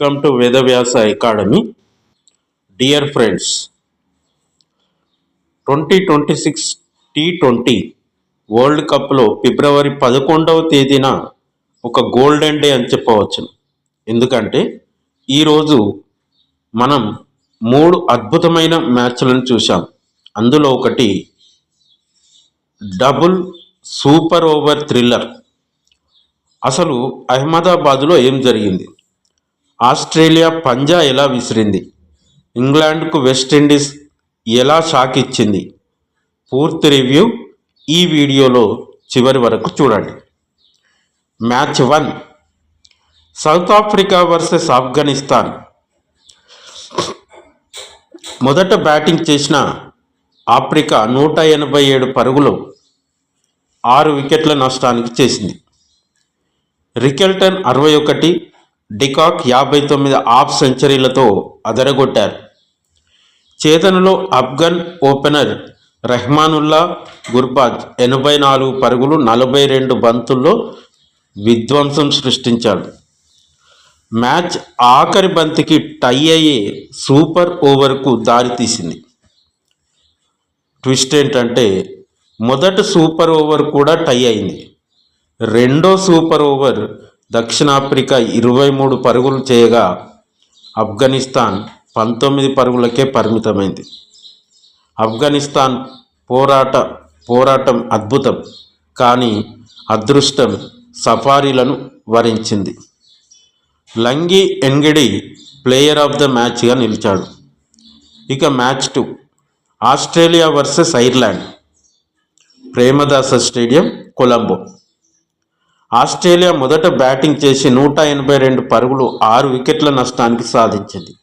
Welcome to Vedavyasa Academy dear friends twenty twenty six T twenty world కప్లో ఫిబ్రవరి పదకొండవ తేదీన ఒక గోల్డెన్ డే అని చెప్పవచ్చు ఎందుకంటే ఈరోజు మనం మూడు అద్భుతమైన మ్యాచ్లను చూసాం అందులో ఒకటి డబుల్ సూపర్ ఓవర్ థ్రిల్లర్. అసలు అహ్మదాబాద్లో ఏం జరిగింది? ఆస్ట్రేలియా పంజా ఎలా విసిరింది? ఇంగ్లాండ్కు వెస్టిండీస్ ఎలా షాక్ ఇచ్చింది? పూర్తి రివ్యూ ఈ వీడియోలో చివరి వరకు చూడండి. Match one. South Africa versus Afghanistan. మొదట బ్యాటింగ్ చేసిన ఆఫ్రికా నూట ఎనభై ఏడు పరుగులు ఆరు వికెట్ల నష్టానికి చేసింది. రికెల్టన్ అరవై ఒకటి డికాక్ యాభై తొమ్మిది ఆఫ్ సెంచరీలతో అదరగొట్టారు. చేతనలో అఫ్ఘన్ ఓపెనర్ రెహమానుల్లా గుర్బాజ్ ఎనభై నాలుగు పరుగులు నలభై రెండు బంతుల్లో విధ్వంసం సృష్టించాడు. మ్యాచ్ ఆఖరి బంతికి టై అయ్యే సూపర్ ఓవర్కు దారితీసింది ట్విస్ట్ ఏంటంటే మొదటి సూపర్ ఓవర్ కూడా టై అయింది. రెండో సూపర్ ఓవర్ దక్షిణాఫ్రికా ఇరవై మూడు పరుగులు చేయగా ఆఫ్ఘనిస్తాన్ పంతొమ్మిది పరుగులకే పరిమితమైంది. ఆఫ్ఘనిస్తాన్ పోరాట పోరాటం అద్భుతం కానీ అదృష్టం సఫారీలను వరించింది. Lungi Ngidi player of the మ్యాచ్గా నిలిచాడు. ఇక match two Australia versus Ireland Premadasa stadium Colombo. Australia మొదట బ్యాటింగ్ చేసి నూట ఎనభై రెండు పరుగులు ఆరు వికెట్ల నష్టానికి సాధించింది.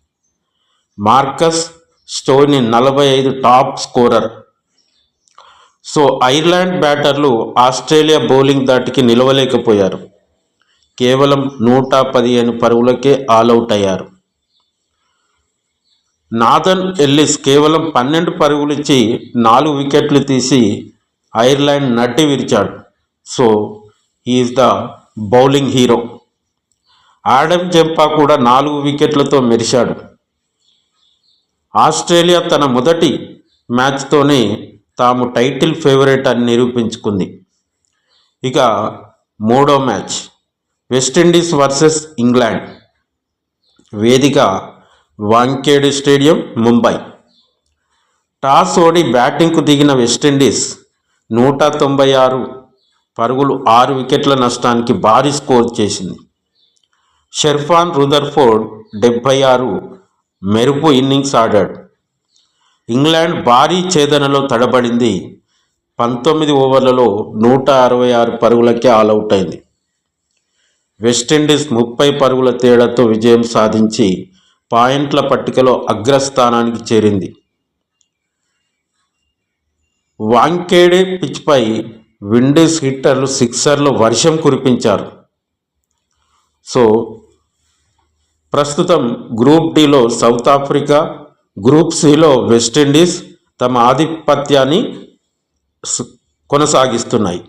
మార్కస్ స్టోని నలభై ఐదు టాప్ స్కోరర్. సో ఐర్లాండ్ బ్యాటర్లు ఆస్ట్రేలియా బౌలింగ్ దాటికి నిలవలేకపోయారు. కేవలం నూట పదిహేను పరుగులకే ఆల్అవుట్ అయ్యారు. నాథన్ ఎల్లిస్ కేవలం పన్నెండు పరుగులు ఇచ్చి నాలుగు వికెట్లు తీసి ఐర్లాండ్ నడ్డి విరిచాడు. So is the bowling hero Adam Zampa కూడా నాలుగు వికెట్లతో మెరిశాడు. ఆస్ట్రేలియా తన మొదటి మ్యాచ్తోనే తాము టైటిల్ ఫేవరెట్ అని నిరూపించుకుంది. ఇక మూడో match. West Indies versus England. వేదిక వాంకేడ్ స్టేడియం ముంబై. టాస్ ఓడి బ్యాటింగ్కు దిగిన వెస్టిండీస్ నూట తొంభై ఆరు పరుగులు ఆరు వికెట్ల నష్టానికి భారీ స్కోర్ చేసింది. షెర్ఫాన్ రుదర్ఫోర్డ్ డెబ్బై ఆరు మెరుపు ఇన్నింగ్స్ ఆడాడు. ఇంగ్లాండ్ భారీ ఛేదనలో తడబడింది. పంతొమ్మిది ఓవర్లలో నూట అరవై ఆరు పరుగులకే ఆల్అవుట్ అయింది. వెస్టిండీస్ ముప్పై పరుగుల తేడాతో విజయం సాధించి పాయింట్ల పట్టికలో అగ్రస్థానానికి చేరింది. వాంకేడే పిచ్పై విండీస్ హిట్టర్లు సిక్సర్లు వర్షం కురిపించారు. సో ప్రస్తుతం గ్రూప్ డిలో సౌత్ ఆఫ్రికా గ్రూప్ సిలో వెస్టిండీస్ తమ ఆధిపత్యాన్ని కొనసాగిస్తున్నాయి.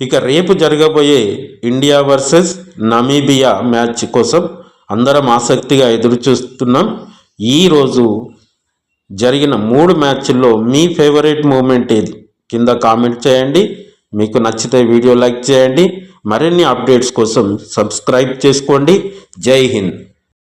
ఇక రేపు జరగబోయే ఇండియా వర్సెస్ నమీబియా మ్యాచ్ కోసం అందరం ఆసక్తిగా ఎదురుచూస్తున్నాం. ఈరోజు జరిగిన మూడు మ్యాచ్ల్లో మీ ఫేవరెట్ మూమెంట్ ఏది? కింద కామెంట్ చేయండి. మీకు నచ్చితే వీడియో లైక్ చేయండి. మరిన్ని అప్డేట్స్ కోసం సబ్స్క్రైబ్ చేసుకోండి. జై హింద్.